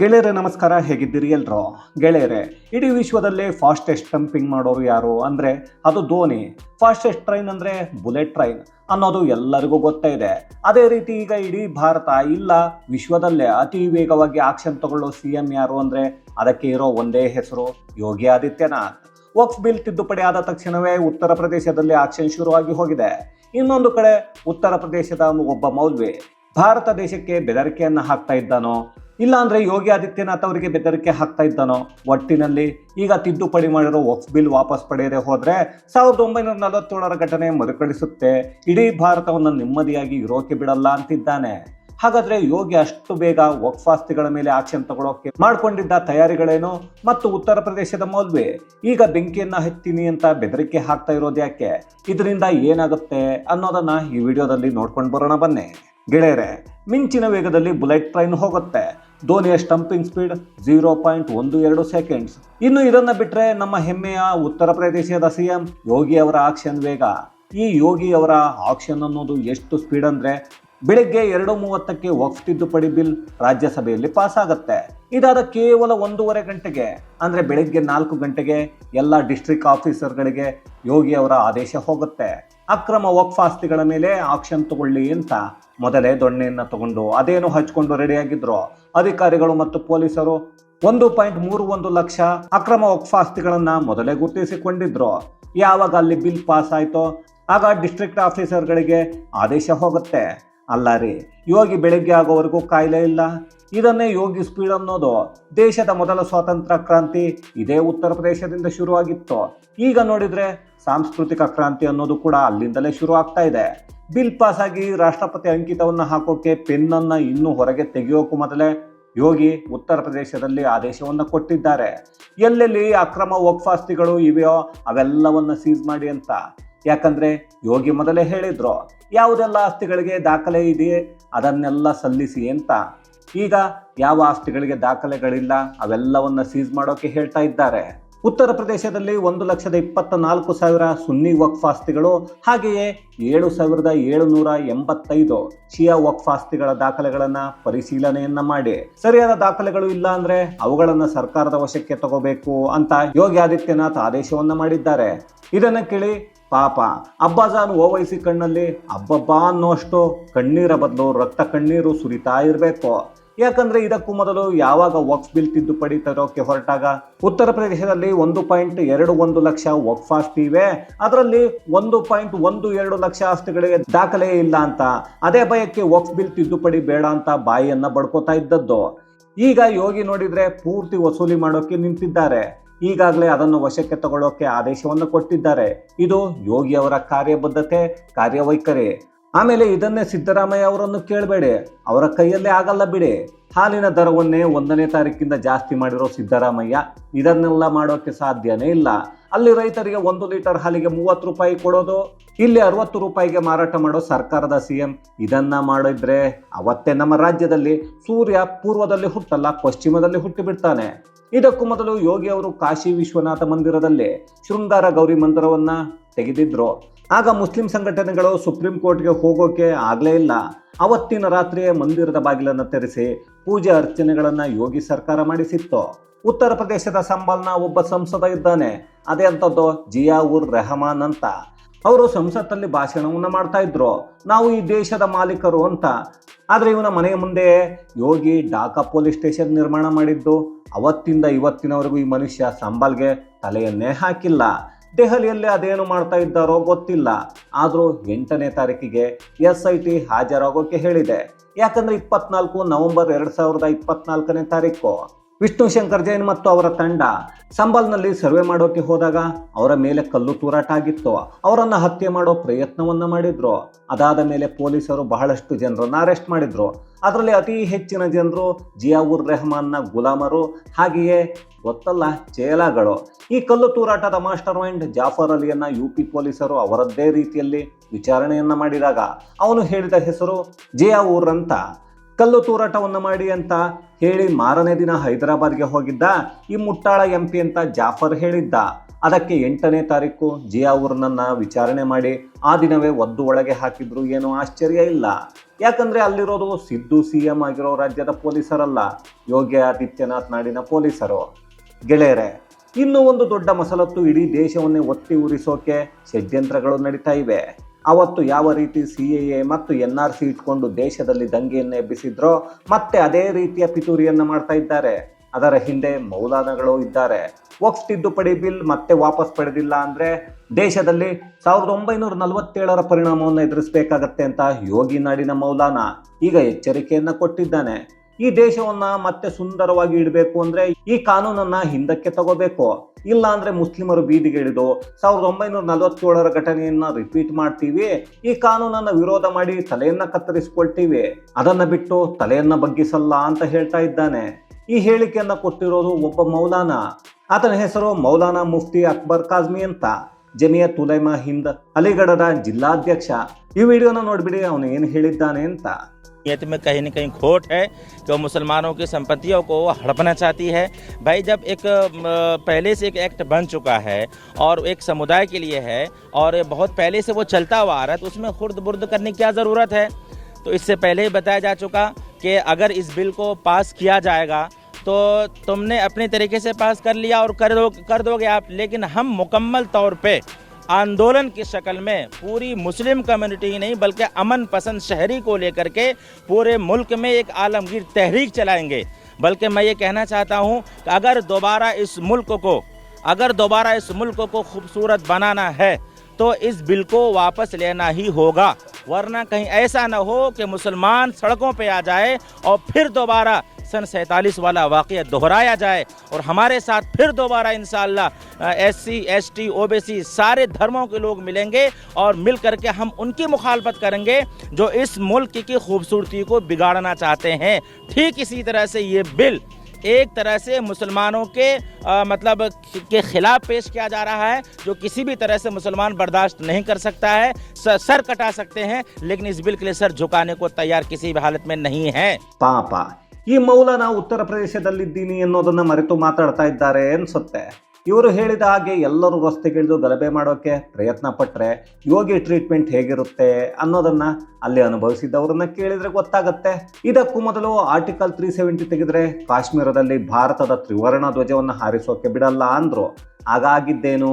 ಗೆಳೆಯರೆ, ನಮಸ್ಕಾರ. ಹೇಗಿದ್ದೀರಿ ಎಲ್ರು? ಗೆಳೆಯರೆ, ಇಡೀ ವಿಶ್ವದಲ್ಲೇ ಫಾಸ್ಟೆಸ್ಟ್ ಸ್ಟಂಪಿಂಗ್ ಮಾಡೋರು ಯಾರು ಅಂದರೆ ಅದು ಧೋನಿ. ಫಾಸ್ಟೆಸ್ಟ್ ಟ್ರೈನ್ ಅಂದರೆ ಬುಲೆಟ್ ಟ್ರೈನ್ ಅನ್ನೋದು ಎಲ್ಲರಿಗೂ ಗೊತ್ತೇ ಇದೆ. ಅದೇ ರೀತಿ ಈಗ ಇಡೀ ಭಾರತ, ಇಲ್ಲ ವಿಶ್ವದಲ್ಲೇ ಅತಿ ವೇಗವಾಗಿ ಆಕ್ಷನ್ ತಗೊಳ್ಳೋ ಸಿ ಎಂ ಯಾರು ಅಂದರೆ ಅದಕ್ಕೆ ಇರೋ ಒಂದೇ ಹೆಸರು ಯೋಗಿ ಆದಿತ್ಯನಾಥ್. ವಕ್ಫ್ ಬಿಲ್ ತಿದ್ದುಪಡಿ ಆದ ತಕ್ಷಣವೇ ಉತ್ತರ ಪ್ರದೇಶದಲ್ಲಿ ಆಕ್ಷನ್ ಶುರುವಾಗಿ ಹೋಗಿದೆ. ಇನ್ನೊಂದು ಕಡೆ ಉತ್ತರ ಪ್ರದೇಶದ ಒಬ್ಬ ಮೌಲ್ವಿ, ಭಾರತ ದೇಶಕ್ಕೆ ಬೆದರಿಕೆಯನ್ನು ಹಾಕ್ತಾ ಇದ್ದಾನೋ? ಇಲ್ಲ ಅಂದ್ರೆ ಯೋಗಿ ಆದಿತ್ಯನಾಥ್ ಅವರಿಗೆ ಬೆದರಿಕೆ ಹಾಕ್ತಾ ಇದ್ದಾನೋ? ಒಟ್ಟಿನಲ್ಲಿ ಈಗ ತಿದ್ದುಪಡಿ ಮಾಡಿರೋ ವಕ್ಫ್ ಬಿಲ್ ವಾಪಸ್ ಪಡೆಯದೆ ಹೋದ್ರೆ ಸಾವಿರದ ಒಂಬೈನೂರ ನಲವತ್ತೇಳರ ಘಟನೆ ಮರುಕಳಿಸುತ್ತೆ. ಇಡೀ ಭಾರತವನ್ನು ನೆಮ್ಮದಿಯಾಗಿ ಇರೋಕೆ ಬಿಡಲ್ಲ ಅಂತಿದ್ದಾನೆ. ಹಾಗಾದ್ರೆ ಯೋಗಿ ಅಷ್ಟು ಬೇಗ ವಕ್ಫ್ ಆಸ್ತಿಗಳ ಮೇಲೆ ಆಕ್ಷನ್ ತಗೊಳ್ಳೋಕೆ ಮಾಡ್ಕೊಂಡಿದ್ದ ತಯಾರಿಗಳೇನು? ಮತ್ತು ಉತ್ತರ ಪ್ರದೇಶದ ಮೌಲ್ವಿ? ಈಗ ಬೆಂಕಿಯನ್ನ ಹತ್ತೀನಿ ಅಂತ ಬೆದರಿಕೆ ಹಾಕ್ತಾ ಇರೋದು ಯಾಕೆ ಇದರಿಂದ ಏನಾಗುತ್ತೆ ಅನ್ನೋದನ್ನ ಈ ವಿಡಿಯೋದಲ್ಲಿ ನೋಡ್ಕೊಂಡು ಬರೋಣ ಬನ್ನಿ. ಗೆಳೆಯರೆ, ಮಿಂಚಿನ ವೇಗದಲ್ಲಿ ಬುಲೆಟ್ ಟ್ರೈನ್ ಹೋಗುತ್ತೆ. ಧೋನಿಯ ಸ್ಟಂಪಿಂಗ್ ಸ್ಪೀಡ್ ಝೀರೋ ಪಾಯಿಂಟ್ ಒಂದು ಎರಡು ಸೆಕೆಂಡ್ಸ್. ಇನ್ನು ಇದನ್ನ ಬಿಟ್ರೆ ನಮ್ಮ ಹೆಮ್ಮೆಯ ಉತ್ತರ ಪ್ರದೇಶದ ಸಿಎಂ ಯೋಗಿ ಅವರ ಆಕ್ಷನ್ ವೇಗ. ಈ ಯೋಗಿ ಅವರ ಆಕ್ಷನ್ ಅನ್ನೋದು ಎಷ್ಟು ಸ್ಪೀಡ್ ಅಂದ್ರೆ ಬೆಳಿಗ್ಗೆ ಎರಡು ಮೂವತ್ತಕ್ಕೆ ವಕ್ಫ್ ತಿದ್ದುಪಡಿ ಬಿಲ್ ರಾಜ್ಯಸಭೆಯಲ್ಲಿ ಪಾಸ್ ಆಗುತ್ತೆ ಇದಾದ ಕೇವಲ ಒಂದೂವರೆ ಗಂಟೆಗೆ, ಅಂದ್ರೆ ಬೆಳಿಗ್ಗೆ ನಾಲ್ಕು ಗಂಟೆಗೆ ಎಲ್ಲ ಡಿಸ್ಟ್ರಿಕ್ಟ್ ಆಫೀಸರ್ಗಳಿಗೆ ಯೋಗಿ ಅವರ ಆದೇಶ ಹೋಗುತ್ತೆ. ಅಕ್ರಮ ವಕ್ಫ್ ಆಸ್ತಿಗಳ ಮೇಲೆ ಆಕ್ಷನ್ ತಗೊಳ್ಳಿ ಅಂತ ಮೊದಲೇ ದೊಣ್ಣೆಯನ್ನು ತಗೊಂಡು ಅದೇನು ಹಚ್ಕೊಂಡು ರೆಡಿಯಾಗಿದ್ರು ಅಧಿಕಾರಿಗಳು ಮತ್ತು ಪೊಲೀಸರು ಒಂದು ಪಾಯಿಂಟ್ ಮೂರು ಒಂದು ಲಕ್ಷ ಅಕ್ರಮ ವಕ್ಫ್ ಆಸ್ತಿಗಳನ್ನ ಮೊದಲೇ ಗುರುತಿಸಿಕೊಂಡಿದ್ರು. ಯಾವಾಗ ಅಲ್ಲಿ ಬಿಲ್ ಪಾಸ್ ಆಯ್ತೋ ಆಗ ಡಿಸ್ಟ್ರಿಕ್ಟ್ ಆಫೀಸರ್ಗಳಿಗೆ ಆದೇಶ ಹೋಗುತ್ತೆ. ಅಲ್ಲ ರೀ, ಯೋಗಿ ಬೆಳಿಗ್ಗೆ ಆಗೋವರೆಗೂ ಕಾಯಿಲೆ ಇಲ್ಲ. ಇದನ್ನೇ ಯೋಗಿ ಸ್ಪೀಡ್ ಅನ್ನೋದು. ದೇಶದ ಮೊದಲ ಸ್ವಾತಂತ್ರ್ಯ ಕ್ರಾಂತಿ ಇದೇ ಉತ್ತರ ಪ್ರದೇಶದಿಂದ ಶುರುವಾಗಿತ್ತು. ಈಗ ನೋಡಿದ್ರೆ ಸಾಂಸ್ಕೃತಿಕ ಕ್ರಾಂತಿ ಅನ್ನೋದು ಕೂಡ ಅಲ್ಲಿಂದಲೇ ಶುರು ಆಗ್ತಾ ಇದೆ. ಬಿಲ್ ಪಾಸ್ ಆಗಿ ರಾಷ್ಟ್ರಪತಿ ಅಂಕಿತವನ್ನ ಹಾಕೋಕೆ ಪೆನ್ನನ್ನ ಇನ್ನೂ ಹೊರಗೆ ತೆಗೆಯೋಕು ಮೊದಲೇ ಯೋಗಿ ಉತ್ತರ ಪ್ರದೇಶದಲ್ಲಿ ಆದೇಶವನ್ನು ಕೊಟ್ಟಿದ್ದಾರೆ. ಎಲ್ಲೆಲ್ಲಿ ಅಕ್ರಮ ವಕ್ಫಾಸ್ತಿಗಳು ಇವೆಯೋ ಅವೆಲ್ಲವನ್ನ ಸೀಸ್ ಮಾಡಿ ಅಂತ. ಯಾಕಂದ್ರೆ ಯೋಗಿ ಮೊದಲೇ ಹೇಳಿದ್ರು, ಯಾವುದೆಲ್ಲ ಆಸ್ತಿಗಳಿಗೆ ದಾಖಲೆ ಇದೆಯೇ ಅದನ್ನೆಲ್ಲ ಸಲ್ಲಿಸಿ ಅಂತ. ಈಗ ಯಾವ ಆಸ್ತಿಗಳಿಗೆ ದಾಖಲೆಗಳಿಲ್ಲ, ಅವೆಲ್ಲವನ್ನ ಸೀಸ್ ಮಾಡೋಕೆ ಹೇಳ್ತಾ ಇದ್ದಾರೆ. ಉತ್ತರ ಪ್ರದೇಶದಲ್ಲಿ ಒಂದು ಲಕ್ಷದ ಇಪ್ಪತ್ತ ನಾಲ್ಕು ಸಾವಿರ ಸುನ್ನಿ ವಕ್ಫ್ ಆಸ್ತಿಗಳು, ಹಾಗೆಯೇ ಏಳು ಸಾವಿರದ ಏಳುನೂರ ಎಂಬತ್ತೈದು ಶಿಯಾ ವಕ್ಫ್ ಆಸ್ತಿಗಳ ದಾಖಲೆಗಳನ್ನ ಪರಿಶೀಲನೆಯನ್ನ ಮಾಡಿ. ಸರಿಯಾದ ದಾಖಲೆಗಳು ಇಲ್ಲ ಅಂದ್ರೆ ಅವುಗಳನ್ನ ಸರ್ಕಾರದ ವಶಕ್ಕೆ ತಗೋಬೇಕು ಅಂತ ಯೋಗಿ ಆದಿತ್ಯನಾಥ್ ಆದೇಶವನ್ನ ಮಾಡಿದ್ದಾರೆ. ಇದನ್ನ ಕೇಳಿ ಪಾಪ ಅಬ್ಬಾಜಾನ್ ಓವೈಸಿ ಕಣ್ಣಲ್ಲಿ ಅಬ್ಬಬ್ಬಾ ಅನ್ನೋಷ್ಟು ಕಣ್ಣೀರ ಬದಲು ರಕ್ತ ಕಣ್ಣೀರು ಸುರಿತಾ ಇರಬೇಕು. ಯಾಕಂದ್ರೆ ಇದಕ್ಕೂ ಮೊದಲು ಯಾವಾಗ ವಕ್ಫ್ ಬಿಲ್ ತಿದ್ದುಪಡಿ ತರೋಕೆ ಹೊರಟಾಗ ಉತ್ತರ ಪ್ರದೇಶದಲ್ಲಿ ಒಂದು ಪಾಯಿಂಟ್ ಎರಡು ಒಂದು ಲಕ್ಷ ವಕ್ಫ್ ಆಸ್ತಿ ಇವೆ. ಅದರಲ್ಲಿ ಒಂದು ಪಾಯಿಂಟ್ ಒಂದು ಎರಡು ಲಕ್ಷ ಆಸ್ತಿಗಳಿಗೆ ದಾಖಲೆ ಇಲ್ಲ ಅಂತ. ಅದೇ ಭಯಕ್ಕೆ ವಕ್ಫ್ ಬಿಲ್ ತಿದ್ದುಪಡಿ ಬೇಡ ಅಂತ ಬಾಯಿಯನ್ನ ಬಡ್ಕೋತಾ ಇದ್ದದ್ದು. ಈಗ ಯೋಗಿ ನೋಡಿದ್ರೆ ಪೂರ್ತಿ ವಸೂಲಿ ಮಾಡೋಕೆ ನಿಂತಿದ್ದಾರೆ. ಈಗಾಗಲೇ ಅದನ್ನು ವಶಕ್ಕೆ ತಗೊಳ್ಳೋಕೆ ಆದೇಶವನ್ನು ಕೊಟ್ಟಿದ್ದಾರೆ. ಇದು ಯೋಗಿಯವರ ಕಾರ್ಯಬದ್ಧತೆ, ಕಾರ್ಯವೈಖರಿ. ಆಮೇಲೆ ಇದನ್ನೇ ಸಿದ್ದರಾಮಯ್ಯ ಅವರನ್ನು ಕೇಳಬೇಡಿ. ಅವರ ಕೈಯಲ್ಲೇ ಆಗಲ್ಲ ಬಿಡಿ. ಹಾಲಿನ ದರವನ್ನೇ ಒಂದನೇ ತಾರೀಕಿಂದ ಜಾಸ್ತಿ ಮಾಡಿರೋ ಸಿದ್ದರಾಮಯ್ಯ ಇದನ್ನೆಲ್ಲ ಮಾಡೋಕೆ ಸಾಧ್ಯನೇ ಇಲ್ಲ. ಅಲ್ಲಿ ರೈತರಿಗೆ ಒಂದು ಲೀಟರ್ ಹಾಲಿಗೆ ಮೂವತ್ತು ರೂಪಾಯಿ ಕೊಡೋದು, ಇಲ್ಲಿ ಅರವತ್ತು ರೂಪಾಯಿಗೆ ಮಾರಾಟ ಮಾಡೋ ಸರ್ಕಾರದ ಸಿಎಂ ಇದನ್ನ ಮಾಡಿದ್ರೆ ಅವತ್ತೇ ನಮ್ಮ ರಾಜ್ಯದಲ್ಲಿ ಸೂರ್ಯ ಪೂರ್ವದಲ್ಲಿ ಹುಟ್ಟಲ್ಲ, ಪಶ್ಚಿಮದಲ್ಲಿ ಹುಟ್ಟಿ ಬಿಡ್ತಾನೆ ಇದಕ್ಕೂ ಮೊದಲು ಯೋಗಿ ಅವರು ಕಾಶಿ ವಿಶ್ವನಾಥ ಮಂದಿರದಲ್ಲಿ ಶೃಂಗಾರ ಗೌರಿ ಮಂದಿರವನ್ನ ತೆಗೆದಿದ್ರು. ಆಗ ಮುಸ್ಲಿಂ ಸಂಘಟನೆಗಳು ಸುಪ್ರೀಂ ಕೋರ್ಟ್ಗೆ ಹೋಗೋಕೆ ಆಗಲೇ ಇಲ್ಲ. ಅವತ್ತಿನ ರಾತ್ರಿಯೇ ಮಂದಿರದ ಬಾಗಿಲನ್ನು ತೆರೆಸಿ ಪೂಜೆ ಅರ್ಚನೆಗಳನ್ನು ಯೋಗಿ ಸರ್ಕಾರ ಮಾಡಿಸಿತ್ತು. ಉತ್ತರ ಪ್ರದೇಶದ ಸಂಬಲ್ನ ಒಬ್ಬ ಸಂಸದ ಇದ್ದಾನೆ. ಅದೇ ಅಂತದ್ದು ಜಿಯಾ ಉರ್ ರೆಹಮಾನ್ ಅಂತ. ಅವರು ಸಂಸತ್ತಲ್ಲಿ ಭಾಷಣವನ್ನು ಮಾಡ್ತಾ ಇದ್ರು. ನಾವು ಈ ದೇಶದ ಮಾಲೀಕರು ಅಂತ. ಆದರೆ ಇವನ ಮನೆಯ ಮುಂದೆ ಯೋಗಿ ಡಾಕಾ ಪೊಲೀಸ್ ಸ್ಟೇಷನ್ ನಿರ್ಮಾಣ ಮಾಡಿದ್ದು. ಅವತ್ತಿಂದ ಇವತ್ತಿನವರೆಗೂ ಈ ಮನುಷ್ಯ ಸಂಬಲ್ಗೆ ತಲೆಯನ್ನೇ ಹಾಕಿಲ್ಲ. ದೆಹಲಿಯಲ್ಲಿ ಅದೇನು ಮಾಡ್ತಾ ಇದ್ದಾರೋ ಗೊತ್ತಿಲ್ಲ. ಆದರೂ ಎಂಟನೇ ತಾರೀಕಿಗೆ ಎಸ್ ಐ ಟಿ ಹಾಜರಾಗೋಕೆ ಹೇಳಿದೆ. ಯಾಕಂದ್ರೆ ಇಪ್ಪತ್ನಾಲ್ಕು ನವೆಂಬರ್ ಎರಡ್ ಸಾವಿರದ ಇಪ್ಪತ್ನಾಲ್ಕನೇ ತಾರೀಕು. ವಿಷ್ಣು ಶಂಕರ್ ಜೈನ್ ಮತ್ತು ಅವರ ತಂಡ ಸಂಬಲ್ನಲ್ಲಿ ಸರ್ವೆ ಮಾಡೋಕೆ ಹೋದಾಗ ಅವರ ಮೇಲೆ ಕಲ್ಲು ತೂರಾಟ ಆಗಿತ್ತು. ಅವರನ್ನು ಹತ್ಯೆ ಮಾಡೋ ಪ್ರಯತ್ನವನ್ನು ಮಾಡಿದ್ರು. ಅದಾದ ಮೇಲೆ ಪೊಲೀಸರು ಬಹಳಷ್ಟು ಜನರನ್ನು ಅರೆಸ್ಟ್ ಮಾಡಿದ್ರು. ಅದರಲ್ಲಿ ಅತಿ ಹೆಚ್ಚಿನ ಜನರು ಜಿಯಾವುರ್ ರೆಹಮಾನ್ನ ಗುಲಾಮರು, ಹಾಗೆಯೇ ಗೊತ್ತಲ್ಲ ಚೇಲಾಗಳು ಈ ಕಲ್ಲು ತೂರಾಟದ ಮಾಸ್ಟರ್ ಮೈಂಡ್ ಜಾಫರ್ ಅಲಿಯನ್ನ ಯು ಪಿ ಪೊಲೀಸರು ಅವರದ್ದೇ ರೀತಿಯಲ್ಲಿ ವಿಚಾರಣೆಯನ್ನ ಮಾಡಿದಾಗ ಅವನು ಹೇಳಿದ ಹೆಸರು ಜಿಯಾವೂರ್ ಅಂತ. ಕಲ್ಲು ತೂರಾಟವನ್ನು ಮಾಡಿ ಅಂತ ಹೇಳಿ ಮಾರನೇ ದಿನ ಹೈದರಾಬಾದ್ಗೆ ಹೋಗಿದ್ದ ಈ ಮುಟ್ಟಾಳ ಎಂ ಪಿ ಅಂತ ಜಾಫರ್ ಹೇಳಿದ್ದ. ಅದಕ್ಕೆ ಎಂಟನೇ ತಾರೀಕು ಜಿಯಾ ಅವ್ರನ್ನ ವಿಚಾರಣೆ ಮಾಡಿ ಆ ದಿನವೇ ಒದ್ದು ಒಳಗೆ ಹಾಕಿದ್ರು ಏನು ಆಶ್ಚರ್ಯ ಇಲ್ಲ. ಯಾಕಂದ್ರೆ ಅಲ್ಲಿರೋದು ಸಿದ್ದು ಸಿ ಎಂ ಆಗಿರೋ ರಾಜ್ಯದ ಪೊಲೀಸರಲ್ಲ, ಯೋಗಿ ಆದಿತ್ಯನಾಥ್ ನಾಡಿನ ಪೊಲೀಸರು. ಗೆಳೆಯರೆ, ಇನ್ನೂ ಒಂದು ದೊಡ್ಡ ಮಸಲತ್ತು ಇಡೀ ದೇಶವನ್ನೇ ಒತ್ತಿ ಉರಿಸೋಕೆ ಷಡ್ಯಂತ್ರಗಳು ನಡೀತಾ ಇವೆ. ಅವತ್ತು ಯಾವ ರೀತಿ ಸಿ ಎ ಎ ಮತ್ತು ಎನ್ ಆರ್ ಸಿ ಇಟ್ಕೊಂಡು ದೇಶದಲ್ಲಿ ದಂಗೆಯನ್ನು ಎಬ್ಬಿಸಿದ್ರೋ, ಮತ್ತೆ ಅದೇ ರೀತಿಯ ಪಿತೂರಿಯನ್ನು ಮಾಡ್ತಾ ಇದ್ದಾರೆ. ಅದರ ಹಿಂದೆ ಮೌಲಾನಗಳು ಇದ್ದಾರೆ. ವಕ್ಫ್ ತಿದ್ದುಪಡಿ ಬಿಲ್ ಮತ್ತೆ ವಾಪಸ್ ಪಡೆದಿಲ್ಲ ಅಂದ್ರೆ ದೇಶದಲ್ಲಿ ಸಾವಿರದ ಒಂಬೈನೂರ ನಲವತ್ತೇಳರ ಪರಿಣಾಮವನ್ನು ಎದುರಿಸಬೇಕಾಗತ್ತೆ ಅಂತ ಯೋಗಿ ನಾಡಿನ ಮೌಲಾನ ಈಗ ಎಚ್ಚರಿಕೆಯನ್ನ ಕೊಟ್ಟಿದ್ದಾನೆ. ಈ ದೇಶವನ್ನ ಮತ್ತೆ ಸುಂದರವಾಗಿ ಇಡಬೇಕು ಅಂದ್ರೆ ಈ ಕಾನೂನನ್ನ ಹಿಂದಕ್ಕೆ ತಗೋಬೇಕು. ಇಲ್ಲ ಅಂದ್ರೆ ಮುಸ್ಲಿಮರು ಬೀದಿಗೆ ಇಳಿದು ಸಾವಿರದ ಒಂಬೈನೂರ ನಲವತ್ತೇಳರ ಘಟನೆಯನ್ನ ರಿಪೀಟ್ ಮಾಡ್ತೀವಿ. ಈ ಕಾನೂನನ್ನ ವಿರೋಧ ಮಾಡಿ ತಲೆಯನ್ನ ಕತ್ತರಿಸ್ಕೊಳ್ತೀವಿ. ಅದನ್ನ ಬಿಟ್ಟು ತಲೆಯನ್ನ ಬಗ್ಗಿಸಲ್ಲ ಅಂತ ಹೇಳ್ತಾ ಇದ್ದಾನೆ. ಈ ಹೇಳಿಕೆಯನ್ನ ಕೊಟ್ಟಿರೋದು ಒಬ್ಬ ಮೌಲಾನ. ಆತನ ಹೆಸರು ಮೌಲಾನಾ ಮುಫ್ತಿ ಅಕ್ಬರ್ ಕಾಜ್ಮಿ ಅಂತ. ಜಮಿಯತ್ ಉಲೈಮಾ ಹಿಂದ್ ಅಲಿಗಢದ ಜಿಲ್ಲಾಧ್ಯಕ್ಷ. ಈ ವಿಡಿಯೋನ ನೋಡ್ಬಿಡಿ ಅವನು ಏನು ಹೇಳಿದ್ದಾನೆ ಅಂತ. नीयत में कहीं ना कहीं खोट है कि वो मुसलमानों की संपत्तियों को हड़पना चाहती है। भाई, जब एक पहले से एक एक्ट बन चुका है और एक समुदाय के लिए है और बहुत पहले से वो चलता हुआ आ रहा है तो उसमें खुर्द बुर्द करने की क्या ज़रूरत है? तो इससे पहले ही बताया जा चुका कि अगर इस बिल को पास किया जाएगा तो तुमने अपने तरीके से पास कर लिया और कर दो, कर दोगे आप। लेकिन हम मुकम्मल तौर पे आंदोलन की शक्ल में पूरी मुस्लिम कम्युनिटी नहीं, बल्कि अमन पसंद शहरी को लेकर के पूरे मुल्क में एक आलमगीर तहरीक चलाएँगे। बल्कि मैं ये कहना चाहता हूँ कि अगर दोबारा इस मुल्क को, अगर दोबारा इस मुल्क को खूबसूरत बनाना है तो इस बिल को वापस लेना ही होगा। वरना कहीं ऐसा ना हो कि मुसलमान सड़कों पे आ जाए और फिर दोबारा सन सैंतालीस वाला वाक़ दोहराया जाए और हमारे साथ फिर दोबारा इन S C S T O B C सारे धर्मों के लोग मिलेंगे और मिल करके हम उनकी मुखालफत करेंगे जो इस मुल्क की खूबसूरती को बिगाड़ना चाहते हैं। ठीक इसी तरह से ये बिल एक तरह से मुसलमानों के आ, मतलब के खिलाफ पेश किया जा रहा है जो किसी भी तरह से मुसलमान बर्दाश्त नहीं कर सकता है स- सर कटा सकते हैं लेकिन इस बिल के लिए सर झुकाने को तैयार किसी भी हालत में नहीं है। ಪಾಪ ಈ ಮೌಲಾನಾ ಉತ್ತರ ಪ್ರದೇಶದಲ್ಲಿದ್ದೀನಿ ಅನ್ನೋದನ್ನ ಮರೆತು ಮಾತಾಡ್ತಾ ಇದ್ದಾರೆ ಅನ್ಸುತ್ತೆ. ಇವರು ಹೇಳಿದ ಹಾಗೆ ಎಲ್ಲರೂ ರಸ್ತೆಗಿಳಿದು ಗಲಭೆ ಮಾಡೋಕೆ ಪ್ರಯತ್ನ ಪಟ್ಟರೆ ಯೋಗಿ ಟ್ರೀಟ್ಮೆಂಟ್ ಹೇಗಿರುತ್ತೆ ಅನ್ನೋದನ್ನ ಅಲ್ಲಿ ಅನುಭವಿಸಿದ್ದವರನ್ನ ಕೇಳಿದ್ರೆ ಗೊತ್ತಾಗತ್ತೆ. ಇದಕ್ಕೂ ಮೊದಲು ಆರ್ಟಿಕಲ್ ತ್ರೀ ಸೆವೆಂಟಿ ತೆಗೆದ್ರೆ ಕಾಶ್ಮೀರದಲ್ಲಿ ಭಾರತದ ತ್ರಿವರ್ಣ ಧ್ವಜವನ್ನು ಹಾರಿಸೋಕೆ ಬಿಡಲ್ಲ ಅಂದ್ರು. ಆಗಾಗಿದ್ದೇನು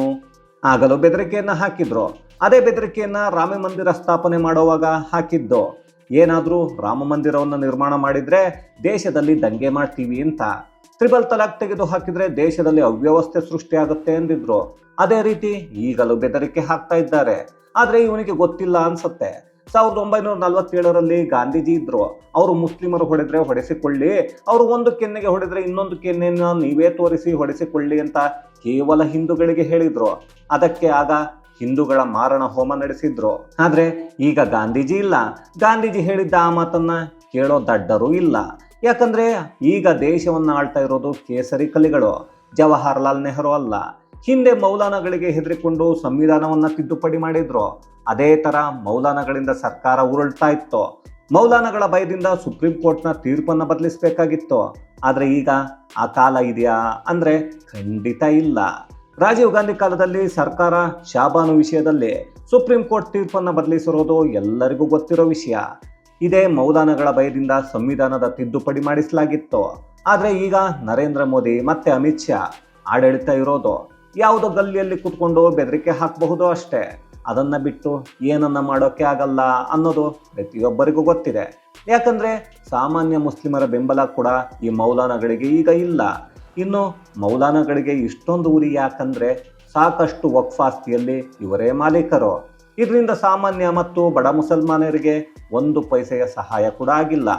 ಆಗಲೂ ಬೆದರಿಕೆಯನ್ನು ಹಾಕಿದ್ರು. ಅದೇ ಬೆದರಿಕೆಯನ್ನು ರಾಮ ಮಂದಿರ ಸ್ಥಾಪನೆ ಮಾಡುವಾಗ ಹಾಕಿದ್ದು. ಏನಾದರೂ ರಾಮ ಮಂದಿರವನ್ನು ನಿರ್ಮಾಣ ಮಾಡಿದರೆ ದೇಶದಲ್ಲಿ ದಂಗೆ ಮಾಡ್ತೀವಿ ಅಂತ. ತ್ರಿಬಲ್ ತಲಾಕ್ ತೆಗೆದು ಹಾಕಿದರೆ ದೇಶದಲ್ಲಿ ಅವ್ಯವಸ್ಥೆ ಸೃಷ್ಟಿಯಾಗುತ್ತೆ ಎಂದಿದ್ರು ಅದೇ ರೀತಿ ಈಗಲೂ ಬೆದರಿಕೆ ಹಾಕ್ತಾ ಇದ್ದಾರೆ. ಆದರೆ ಇವನಿಗೆ ಗೊತ್ತಿಲ್ಲ ಅನ್ಸುತ್ತೆ. ಸಾವಿರದ ಒಂಬೈನೂರ ನಲವತ್ತೇಳರಲ್ಲಿ ಗಾಂಧೀಜಿ ಇದ್ರು. ಅವರು ಮುಸ್ಲಿಮರು ಹೊಡೆದ್ರೆ ಹೊಡೆಸಿಕೊಳ್ಳಿ, ಅವರು ಒಂದು ಕೆನ್ನೆಗೆ ಹೊಡೆದ್ರೆ ಇನ್ನೊಂದು ಕೆನ್ನೆಯನ್ನು ನೀವೇ ತೋರಿಸಿ ಹೊಡೆಸಿಕೊಳ್ಳಿ ಅಂತ ಕೇವಲ ಹಿಂದೂಗಳಿಗೆ ಹೇಳಿದ್ರು. ಅದಕ್ಕೆ ಆಗ ಹಿಂದೂಗಳ ಮಾರಣ ಹೋಮ ನಡೆಸಿದ್ರು. ಆದರೆ ಈಗ ಗಾಂಧೀಜಿ ಇಲ್ಲ. ಗಾಂಧೀಜಿ ಹೇಳಿದ್ದ ಆ ಮಾತನ್ನ ಕೇಳೋ ದಡ್ಡರೂ ಇಲ್ಲ. ಯಾಕಂದ್ರೆ ಈಗ ದೇಶವನ್ನ ಆಳ್ತಾ ಇರೋದು ಕೇಸರಿ ಕಲಿಗಳು. ಜವಾಹರಲಾಲ್ ನೆಹರು ಅಲ್ಲ. ಹಿಂದೆ ಮೌಲಾನಗಳಿಗೆ ಹೆದರಿಕೊಂಡು ಸಂವಿಧಾನವನ್ನ ತಿದ್ದುಪಡಿ ಮಾಡಿದ್ರು. ಅದೇ ತರ ಮೌಲಾನಗಳಿಂದ ಸರ್ಕಾರ ಉರುಳ್ತಾ ಇತ್ತು. ಮೌಲಾನಗಳ ಭಯದಿಂದ ಸುಪ್ರೀಂ ಕೋರ್ಟ್ನ ತೀರ್ಪನ್ನ ಬದಲಿಸಬೇಕಾಗಿತ್ತು. ಆದರೆ ಈಗ ಆ ಕಾಲ ಇದೆಯಾ? ಅಂದ್ರೆ ಖಂಡಿತ ಇಲ್ಲ. ರಾಜೀವ್ ಗಾಂಧಿ ಕಾಲದಲ್ಲಿ ಸರ್ಕಾರ ಶಾಬಾನು ವಿಷಯದಲ್ಲಿ ಸುಪ್ರೀಂ ಕೋರ್ಟ್ ತೀರ್ಪನ್ನು ಬದಲಿಸಿರೋದು ಎಲ್ಲರಿಗೂ ಗೊತ್ತಿರೋ ವಿಷಯ. ಇದೇ ಮೌಲಾನಗಳ ಭಯದಿಂದ ಸಂವಿಧಾನದ ತಿದ್ದುಪಡಿ ಮಾಡಿಸಲಾಗಿತ್ತು. ಆದರೆ ಈಗ ನರೇಂದ್ರ ಮೋದಿ ಮತ್ತೆ ಅಮಿತ್ ಶಾ ಆಡಳಿತ ಇರೋದು. ಯಾವುದೋ ಗಲ್ಲಿಯಲ್ಲಿ ಕುತ್ಕೊಂಡು ಬೆದರಿಕೆ ಹಾಕಬಹುದು ಅಷ್ಟೇ. ಅದನ್ನ ಬಿಟ್ಟು ಏನನ್ನ ಮಾಡೋಕೆ ಆಗಲ್ಲ ಅನ್ನೋದು ಪ್ರತಿಯೊಬ್ಬರಿಗೂ ಗೊತ್ತಿದೆ. ಯಾಕಂದ್ರೆ ಸಾಮಾನ್ಯ ಮುಸ್ಲಿಮರ ಬೆಂಬಲ ಕೂಡ ಈ ಮೌಲಾನಗಳಿಗೆ ಈಗ ಇಲ್ಲ. ಇನ್ನು ಮೌಲಾನಗಳಿಗೆ ಇಷ್ಟೊಂದು ಉರಿ ಯಾಕಂದ್ರೆ ಸಾಕಷ್ಟು ವಕ್ಫಾಸ್ತಿಯಲ್ಲಿ ಇವರೇ ಮಾಲೀಕರು. ಇದರಿಂದ ಸಾಮಾನ್ಯ ಮತ್ತು ಬಡ ಮುಸಲ್ಮಾನರಿಗೆ ಒಂದು ಪೈಸೆಯ ಸಹಾಯ ಕೂಡ ಆಗಿಲ್ಲ.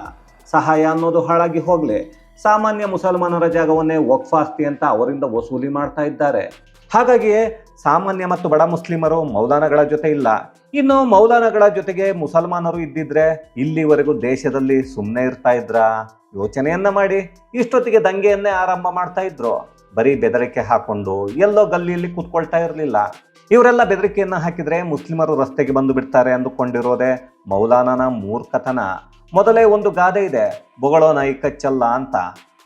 ಸಹಾಯ ಅನ್ನೋದು ಹಾಳಾಗಿ ಹೋಗಲಿ. ಸಾಮಾನ್ಯ ಮುಸಲ್ಮಾನರ ಜಾಗವನ್ನೇ ವಕ್ಫಾಸ್ತಿ ಅಂತ ಅವರಿಂದ ವಸೂಲಿ ಮಾಡ್ತಾ ಇದ್ದಾರೆ. ಹಾಗಾಗಿಯೇ ಸಾಮಾನ್ಯ ಮತ್ತು ಬಡ ಮುಸ್ಲಿಮರು ಮೌಲಾನಗಳ ಜೊತೆ ಇಲ್ಲ. ಇನ್ನು ಮೌಲಾನಗಳ ಜೊತೆಗೆ ಮುಸಲ್ಮಾನರು ಇದ್ದಿದ್ರೆ ಇಲ್ಲಿವರೆಗೂ ದೇಶದಲ್ಲಿ ಸುಮ್ಮನೆ ಇರ್ತಾ ಇದ್ರ? ಯೋಚನೆಯನ್ನ ಮಾಡಿ. ಇಷ್ಟೊತ್ತಿಗೆ ದಂಗೆಯನ್ನೇ ಆರಂಭ ಮಾಡ್ತಾ ಇದ್ರು. ಬರೀ ಬೆದರಿಕೆ ಹಾಕೊಂಡು ಎಲ್ಲೋ ಗಲ್ಲಿಯಲ್ಲಿ ಕೂತ್ಕೊಳ್ತಾ ಇರಲಿಲ್ಲ. ಇವರೆಲ್ಲ ಬೆದರಿಕೆಯನ್ನ ಹಾಕಿದ್ರೆ ಮುಸ್ಲಿಮರು ರಸ್ತೆಗೆ ಬಂದು ಬಿಡ್ತಾರೆ ಅಂದುಕೊಂಡಿರೋದೇ ಮೌಲಾನನ ಮೂರ್ಖತನ. ಮೊದಲೇ ಒಂದು ಗಾದೆ ಇದೆ, ಬೊಗಳೋ ನಾಯಿ ಕಚ್ಚಲ್ಲ ಅಂತ.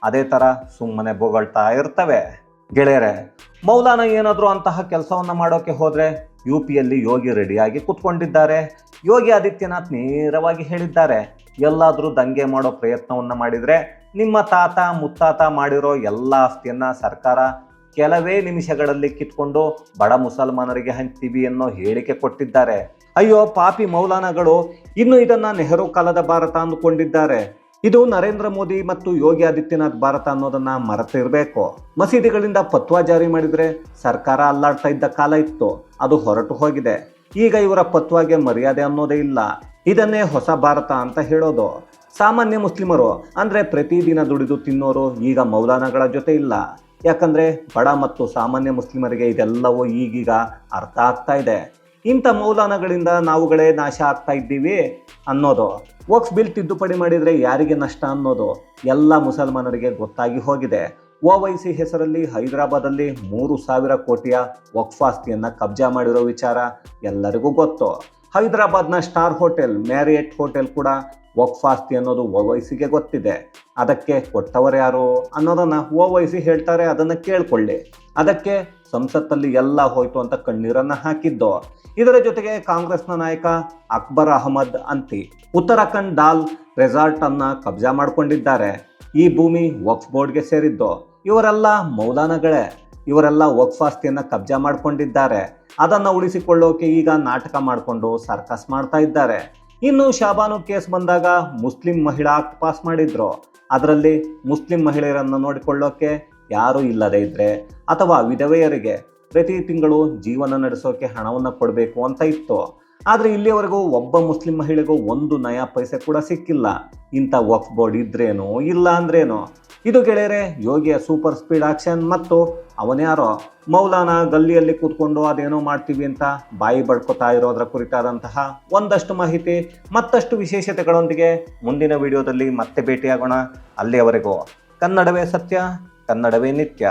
ಅದೇ ತರ ಸುಮ್ಮನೆ ಬೊಗಳ್ತಾ ಇರ್ತವೆ. ಗೆಳೆಯರೆ, ಮೌಲಾನ ಏನಾದರೂ ಅಂತಹ ಕೆಲಸವನ್ನು ಮಾಡೋಕ್ಕೆ ಹೋದರೆ ಯು ಪಿಯಲ್ಲಿ ಯೋಗಿ ರೆಡಿಯಾಗಿ ಕುತ್ಕೊಂಡಿದ್ದಾರೆ. ಯೋಗಿ ಆದಿತ್ಯನಾಥ್ ನೇರವಾಗಿ ಹೇಳಿದ್ದಾರೆ, ಎಲ್ಲಾದರೂ ದಂಗೆ ಮಾಡೋ ಪ್ರಯತ್ನವನ್ನು ಮಾಡಿದರೆ ನಿಮ್ಮ ತಾತ, ಮುತ್ತಾತ ಮಾಡಿರೋ ಎಲ್ಲ ಆಸ್ತಿಯನ್ನು ಸರ್ಕಾರ ಕೆಲವೇ ನಿಮಿಷಗಳಲ್ಲಿ ಕಿತ್ಕೊಂಡು ಬಡ ಮುಸಲ್ಮಾನರಿಗೆ ಹಂಚ್ತೀವಿ ಅನ್ನೋ ಹೇಳಿಕೆ ಕೊಟ್ಟಿದ್ದಾರೆ. ಅಯ್ಯೋ, ಪಾಪಿ ಮೌಲಾನಗಳು ಇನ್ನು ಇದನ್ನು ನೆಹರು ಕಾಲದ ಭಾರತ ಅಂದುಕೊಂಡಿದ್ದಾರೆ. ಇದು ನರೇಂದ್ರ ಮೋದಿ ಮತ್ತು ಯೋಗಿ ಆದಿತ್ಯನಾಥ್ ಭಾರತ ಅನ್ನೋದನ್ನ ಮರೆತಿರಬೇಕು ಮಸೀದಿಗಳಿಂದ ಪತ್ವಾ ಜಾರಿ ಮಾಡಿದ್ರೆ ಸರ್ಕಾರ ಅಲ್ಲಾಡ್ತಾ ಇದ್ದ ಕಾಲ ಇತ್ತು, ಅದು ಹೊರಟು ಹೋಗಿದೆ. ಈಗ ಇವರ ಪತ್ವಾಗೆ ಮರ್ಯಾದೆ ಅನ್ನೋದೇ ಇಲ್ಲ. ಇದನ್ನೇ ಹೊಸ ಭಾರತ ಅಂತ ಹೇಳೋದು. ಸಾಮಾನ್ಯ ಮುಸ್ಲಿಮರು ಅಂದ್ರೆ ಪ್ರತಿದಿನ ದುಡಿದು ತಿನ್ನೋರು ಈಗ ಮೌಲಾನಗಳ ಜೊತೆ ಇಲ್ಲ. ಯಾಕಂದ್ರೆ ಬಡ ಮತ್ತು ಸಾಮಾನ್ಯ ಮುಸ್ಲಿಮರಿಗೆ ಇದೆಲ್ಲವೂ ಈಗೀಗ ಅರ್ಥ ಆಗ್ತಾ ಇದೆ. ಇಂಥ ಮೌಲಾನಗಳಿಂದ ನಾವುಗಳೇ ನಾಶ ಆಗ್ತಾ ಇದ್ದೀವಿ ಅನ್ನೋದು ವಕ್ಸ್ ಬಿಲ್ ತಿದ್ದುಪಡಿ ಮಾಡಿದರೆ ಯಾರಿಗೆ ನಷ್ಟ ಅನ್ನೋದು ಎಲ್ಲ ಮುಸಲ್ಮಾನರಿಗೆ ಗೊತ್ತಾಗಿ ಹೋಗಿದೆ. ಓವೈಸಿ ಹೆಸರಲ್ಲಿ ಹೈದರಾಬಾದಲ್ಲಿ ಮೂರು ಸಾವಿರ ಕೋಟಿಯ ವಕ್ಫ್ ಆಸ್ತಿಯನ್ನು ಕಬ್ಜಾ ಮಾಡಿರೋ ವಿಚಾರ ಎಲ್ಲರಿಗೂ ಗೊತ್ತು. ಹೈದರಾಬಾದ್ನ ಸ್ಟಾರ್ ಹೋಟೆಲ್, ಮ್ಯಾರಿಯಟ್ ಹೋಟೆಲ್ ಕೂಡ ವಕ್ಫ್ ಆಸ್ತಿ ಅನ್ನೋದು ಓವೈಸಿಗೆ ಗೊತ್ತಿದೆ. ಅದಕ್ಕೆ ಕೊಟ್ಟವರು ಯಾರು ಅನ್ನೋದನ್ನ ಓವೈಸಿ ಹೇಳ್ತಾರೆ, ಅದನ್ನು ಕೇಳಿಕೊಳ್ಳಿ. ಅದಕ್ಕೆ ಸಂಸತ್ತಲ್ಲಿ ಎಲ್ಲ ಹೋಯ್ತು ಅಂತ ಕಣ್ಣೀರನ್ನ ಹಾಕಿದ್ದು. ಇದರ ಜೊತೆಗೆ ಕಾಂಗ್ರೆಸ್ನ ನಾಯಕ ಅಕ್ಬರ್ ಅಹಮದ್ ಅಂತಿ ಉತ್ತರಾಖಂಡ್ ದಾಲ್ ರೆಸಾರ್ಟ್ ಅನ್ನ ಕಬ್ಜಾ ಮಾಡ್ಕೊಂಡಿದ್ದಾರೆ. ಈ ಭೂಮಿ ವಕ್ಫ್ ಬೋರ್ಡ್ಗೆ ಸೇರಿದ್ದು. ಇವರೆಲ್ಲ ಮೌಲಾನಗಳೇ. ಇವರೆಲ್ಲ ವಕ್ಫ್ ಆಸ್ತಿಯನ್ನ ಕಬ್ಜಾ ಮಾಡ್ಕೊಂಡಿದ್ದಾರೆ. ಅದನ್ನ ಉಳಿಸಿಕೊಳ್ಳೋಕೆ ಈಗ ನಾಟಕ ಮಾಡಿಕೊಂಡು ಸರ್ಕಸ್ ಮಾಡ್ತಾ ಇದ್ದಾರೆ. ಇನ್ನು ಶಾಬಾನು ಕೇಸ್ ಬಂದಾಗ ಮುಸ್ಲಿಂ ಮಹಿಳಾ ಪಾಸ್ ಮಾಡಿದ್ರು. ಅದರಲ್ಲಿ ಮುಸ್ಲಿಂ ಮಹಿಳೆಯರನ್ನು ನೋಡಿಕೊಳ್ಳೋಕೆ ಯಾರು ಇಲ್ಲದೇ ಇದ್ದರೆ ಅಥವಾ ವಿಧವೆಯರಿಗೆ ಪ್ರತಿ ತಿಂಗಳು ಜೀವನ ನಡೆಸೋಕೆ ಹಣವನ್ನು ಕೊಡಬೇಕು ಅಂತ ಇತ್ತು. ಆದರೆ ಇಲ್ಲಿಯವರೆಗೂ ಒಬ್ಬ ಮುಸ್ಲಿಂ ಮಹಿಳೆಗೂ ಒಂದು ನಯಾ ಪೈಸೆ ಕೂಡ ಸಿಕ್ಕಿಲ್ಲ. ಇಂಥ ವಕ್ಫ್ ಬೋರ್ಡ್ ಇದ್ರೇನು ಇಲ್ಲ ಅಂದ್ರೇನು. ಇದು ಗೆಳೆಯರೆ, ಯೋಗಿಯ ಸೂಪರ್ ಸ್ಪೀಡ್ ಆಕ್ಷನ್ ಮತ್ತು ಅವನ್ಯಾರೋ ಮೌಲಾನ ಗಲ್ಲಿಯಲ್ಲಿ ಕೂತ್ಕೊಂಡು ಅದೇನೋ ಮಾಡ್ತೀವಿ ಅಂತ ಬಾಯಿ ಬಡ್ಕೋತಾ ಇರೋದ್ರ ಕುರಿತಾದಂತಹ ಒಂದಷ್ಟು ಮಾಹಿತಿ, ಮತ್ತಷ್ಟು ವಿಶೇಷತೆಗಳೊಂದಿಗೆ ಮುಂದಿನ ವಿಡಿಯೋದಲ್ಲಿ ಮತ್ತೆ ಭೇಟಿಯಾಗೋಣ. ಅಲ್ಲಿಯವರೆಗೂ ಕನ್ನಡವೇ ಸತ್ಯ ಕನ್ನಡವೇ ನಿತ್ಯ